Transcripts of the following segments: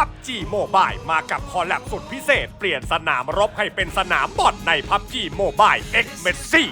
พับจีโมบายมากับคอลแลบสุดพิเศษ เปลี่ยนสนามรบให้เป็นสนามบอดในพับจีโมบาย X m e s s i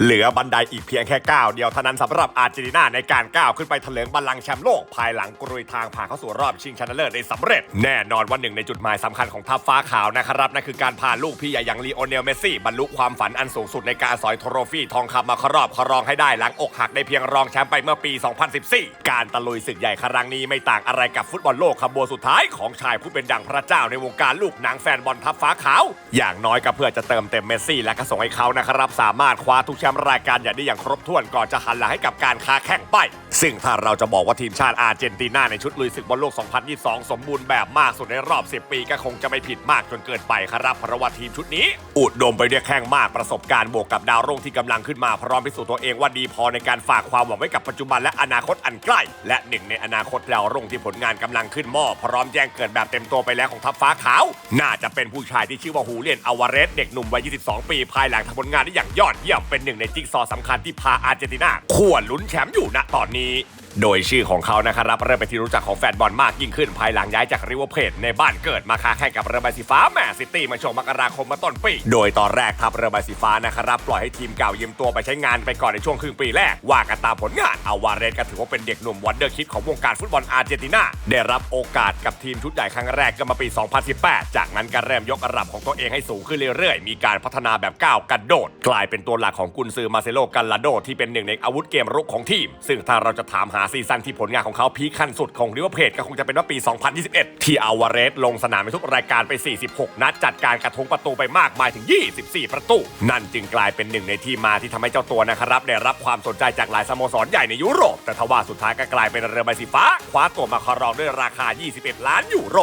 เหลือบันไดอีกเพียงแค่ก้าวเดียวเท่านั้นสำหรับอาร์เจนตินาในการก้าวขึ้นไปเถลิงบัลลังก์แชมป์โลก ภายหลังกรุยทางผ่านเข้าสู่รอบชิงชนะเลิศได้สำเร็จ แน่นอนว่าหนึ่งในจุดหมายสำคัญของทัพฟ้าขาวนะครับนั่นคือการพาลูกพี่ใหญ่อย่างลีโอเนลเมสซี่บรรลุความฝันอันสูงสุดในการสอยโทรฟี่ทองคำมาครอบครองให้ได้หลังอกหักได้เพียงรองแชมป์ไปเมื่อปี 2014 การตะลุยศึกใหญ่ครั้งนี้ไม่ต่างอะไรกับฟุตบอลโลกขบวนสุดท้ายของชายผู้เป็นดังพระเจ้าในวงการลูกหนังแฟนบอลทัพฟ้าขาว อย่างน้อยก็เพื่อจะเติมเต็มเมสซี่และก็ส่งให้เขานะครับสามารถคว้าทุกแชมป์รายการอย่างได้อย่างครบถ้วนก่อนจะหันหลังให้กับการค้าแข่งไป ซึ่งถ้าเราจะบอกว่าทีมชาติอาร์เจนตินาในชุดลุยศึกบอลโลก 2022 สมบูรณ์แบบมากสุดในรอบ 10 ปีก็คงจะไม่ผิดมากจนเกินไปครับเพราะว่าทีมชุดนี้ อุดดมไปด้วยแข้งมากประสบการณ์บวกกับดาวรุ่งที่กำลังขึ้นมาพร้อมพิสูจน์ตัวเองว่าดีพอในการฝากความหวังไว้กับปัจจุบันและอนาคตอันใกล้ และหนึ่งในอนาคตดาวรุ่งที่ผลงานกำลังขึ้นหม้อพร้อมแจ้งเกิดแบบเต็มตัวไปแล้วของทัพฟ้าขาว น่าจะเป็นผู้ชายที่ชื่อว่าฮูเลียนอาวาเรสเด็กหนุ่มวัย 22 ปี ภายหลังทำผลงานได้อย่างยอดเยี่ยมเป็นหนึ่งในจิ๊กซอสำคัญที่พาอาร์เจนตินาขั้วลุ้นแชมป์อยู่ณตอนนี้ eh, โดยชื่อของเขานะครับเริ่มเป็นที่รู้จักของแฟนบอลมากยิ่งขึ้น ภายหลังย้ายจากริเวอร์เพลทในบ้านเกิดมาค้าแข่งกับเรือใบสีฟ้าแมนซิตี้มาช่วงมกราคมมาต้นปี โดยตอนแรกทัพเรือใบสีฟ้านะครับปล่อยให้ทีมเก่ายืมตัวไปใช้งานไปก่อนในช่วงครึ่งปีแรก ว่ากันตามผลงานอาวาเรสก็ถือว่าเป็นเด็กหนุ่มวันเดอร์คิดของวงการฟุตบอลอาร์เจนตินาได้รับโอกาสกับทีมชุดใหญ่ครั้งแรกก็มาปี 2018 จากนั้นก็เริ่มยกระดับของตัวเองให้สูงขึ้นเรื่อยๆ มีการพัฒนาแบบก้าวกระโดด กลายเป็นตัวหลักของกุนซือมาเซโลกันลาโดที่เป็นหนึ่งในอาวุธเกมรุกของทีม ซึ่งถ้าเราจะถามหาซีซั่นที่ผลงานของเขาพีคขั้นสุดของริเวอร์เพลก็คงจะเป็นว่าปี 2021 ที่อาวาเรสลงสนามในทุกรายการไป 46 นัดจัดการกระทงประตูไปมากมายถึง 24 ประตู นั่นจึงกลายเป็นหนึ่งในที่มาที่ทำให้เจ้าตัวนะครับได้รับความสนใจจากหลายสโมสรใหญ่ในยุโรป แต่ทว่าสุดท้ายก็กลายเป็นเรือใบสีฟ้าคว้าตัวมาครองด้วยราคา 21 ล้านยูโร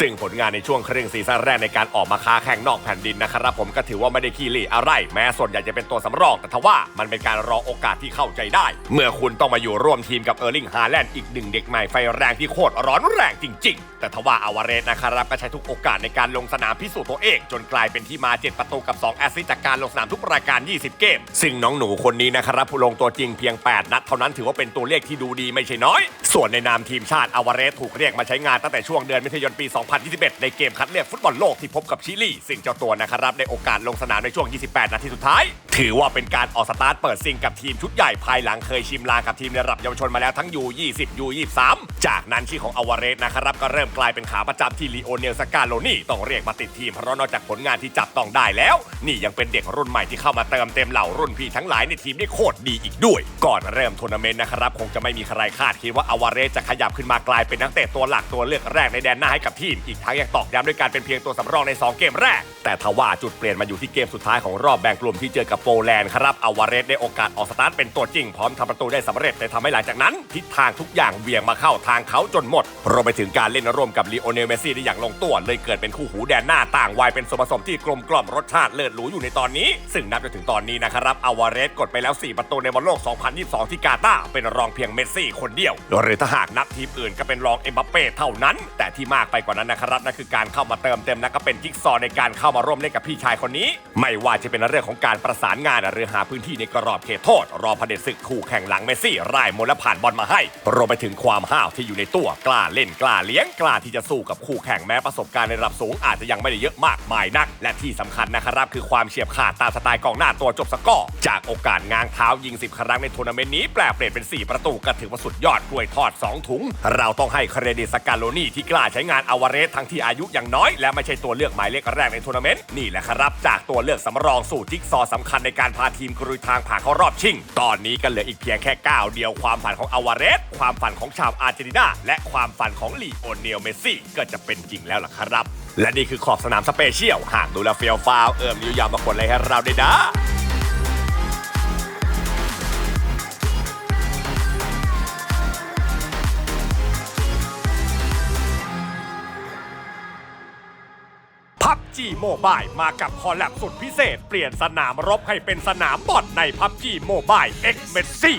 ซึ่งผลงานในช่วงครึ่งซีซั่นแรกในการออกมาค้าแข่งนอกแผ่นดินนะครับผมก็ถือว่าไม่ได้ขี้หลี่อะไร แม้ส่วนใหญ่จะเป็นตัวสำรอง แต่ทว่ามันเป็นการรอโอกาสที่เข้าใจได้ เมื่อคุณต้องมาอยู่ร่วมทีมกับเออร์ลิงฮาแลนด์อีกหนึ่งเด็กใหม่ไฟแรงที่โคตรร้อนแรงจริง ๆ แต่ทว่าอาวาเรสนะครับก็ใช้ทุกโอกาสในการลงสนามพิสูจน์ตัวเอง จนกลายเป็นที่มา7ประตูกับ2แอสซิสต์จากการลงสนามทุกรายการ 20 เกม ซึ่งน้องหนูคนนี้นะครับผู้ลงตัวจริงเพียง 8 นัดเท่านั้นถือว่าเป็นตัวเลขที่ดูดีไม่ใช่น้อย ส่วนในนามทีมชาติอาวาเรสถูกเรียกมาใช้งานตั้งแต่ช่วงเดือนมิถุนายนปี2021 ในเกมคัดเลือกฟุตบอลโลกที่พบกับชิลี ซึ่งเจ้าตัวนะครับได้โอกาสลงสนามในช่วง 28 นาทีสุดท้ายถือว่าเป็นการออกสตาร์ทเปิดซิงกับทีมชุดใหญ่ภายหลังเคยชิมลางกับทีมในระดับเยาวชนมาแล้วทั้ง U20 U23 จากนั้นชื่อของอวาเรสนะครับก็เริ่มกลายเป็นขาประจำที่ลีโอเนลสกาโลนี่ต้องเรียกมาติดทีมเพราะนอกจากผลงานที่จับต้องได้แล้ว นี่ยังเป็นเด็กรุ่นใหม่ที่เข้ามาเติมเต็มเหล่ารุ่นพี่ทั้งหลายในทีมได้โคตรดีอีกด้วย ก่อนเริ่มทัวร์นาเมนต์นะครับคงจะไม่มีใครคาดคิดว่าอวาเรสจะขยับขึ้นมากลายเป็นนักเตะตัวหลักตัวเลือกแรกในแดนหน้าให้กับทีมอีกทั้งยังตอกย้ำด้วยการเป็นเพียงตัวสำรองใน 2 เกมแรก แต่ทว่าจุดเปลี่ยนมาอยู่ที่เกมสุดท้ายของรอบแบ่งกลุ่มที่เจอกับโปแลนด์ครับอาวาเรสได้โอกาสออกสตาร์ทเป็นตัวจริง พร้อมทำประตูได้สำเร็จแต่ทำให้หลังจากนั้น ทิศทางทุกอย่างเบี่ยงมาเข้าทางเขาจนหมด รวมไปถึงการเล่นร่วมกับลีโอเนลเมสซี่ได้อย่างลงตัว เลยเกิดเป็นคู่หูแดนหน้าต่างวัยเป็นส่วนผสมที่กลมกล่อมรสชาติเลิศหรูอยู่ในตอนนี้ ซึ่งนับจนถึงตอนนี้นะครับอาวาเรสกดไปแล้ว 4 ประตูในบอลโลก 2022 ที่กาตาร์เป็นรองเพียงเมสซี่คนเดียวหรือถ้าหากนับทีมอื่นก็เป็นรองเอ็มบัปเป้เท่านั้น แต่ที่มากไปกว่านั้นนะครับนั่นคือการเข้ามาเติมเต็มและก็เป็นจิ๊กซอในการเข้ามาร่วมเล่นกับพี่ชายคนนี้ ไม่ว่าจะเป็นเรื่องของการประสานงานหรือหาพื้นที่ในกรอบเขตโทษ รอเผด็จศึกคู่แข่งหลังเมสซี่ร่ายมนและผ่านบอลมาให้รวมไปถึงความห้าวที่อยู่ในตัวกล้าเล่นกล้าเลี้ยงกล้าที่จะสู้กับคู่แข่งแม้ประสบการณ์ในระดับสูงอาจจะยังไม่ได้เยอะมากมายนัก และที่สำคัญนะครับคือความเฉียบขาดตามสไตล์กองหน้าตัวจบสกอร์จากโอกาสง้างเท้ายิง 10 ครั้งในทัวร์นาเมนต์นี้แปลเปลี่ยนเป็น 4 ประตูก็ถือว่าสุดยอดกล้วยทอด 2 ถุง เราต้องให้เครดิตสกาโลนี่ที่กล้าใช้งานอวาเรสทั้งที่อายุยังน้อย และไม่ใช่ตัวเลือกหมายเลขแรกในทัวร์นาเมนต์นี่แหละครับ จากตัวเลือกสำรองสู่จิ๊กซอสำคัญในการพาทีมกรุยทางผ่านเข้ารอบชิง ตอนนี้ก็เหลืออีกเพียงแค่ก้าวเดียวความฝันของอาวาเรส ความฝันของชาวอาร์เจนตินาและความฝันของลีโอเนลเมสซี่ก็จะเป็นจริงแล้วล่ะครับ และนี่คือขอบสนามสเปเชียลหากดูแลเฟียวฟาวเอิมนิวยามาคนอะไรให้เราได้ด้ พับจีโมบายมากับคอลแลบสุดพิเศษ เปลี่ยนสนามรบให้เป็นสนามบอดในพับจีโมบาย X m e s s i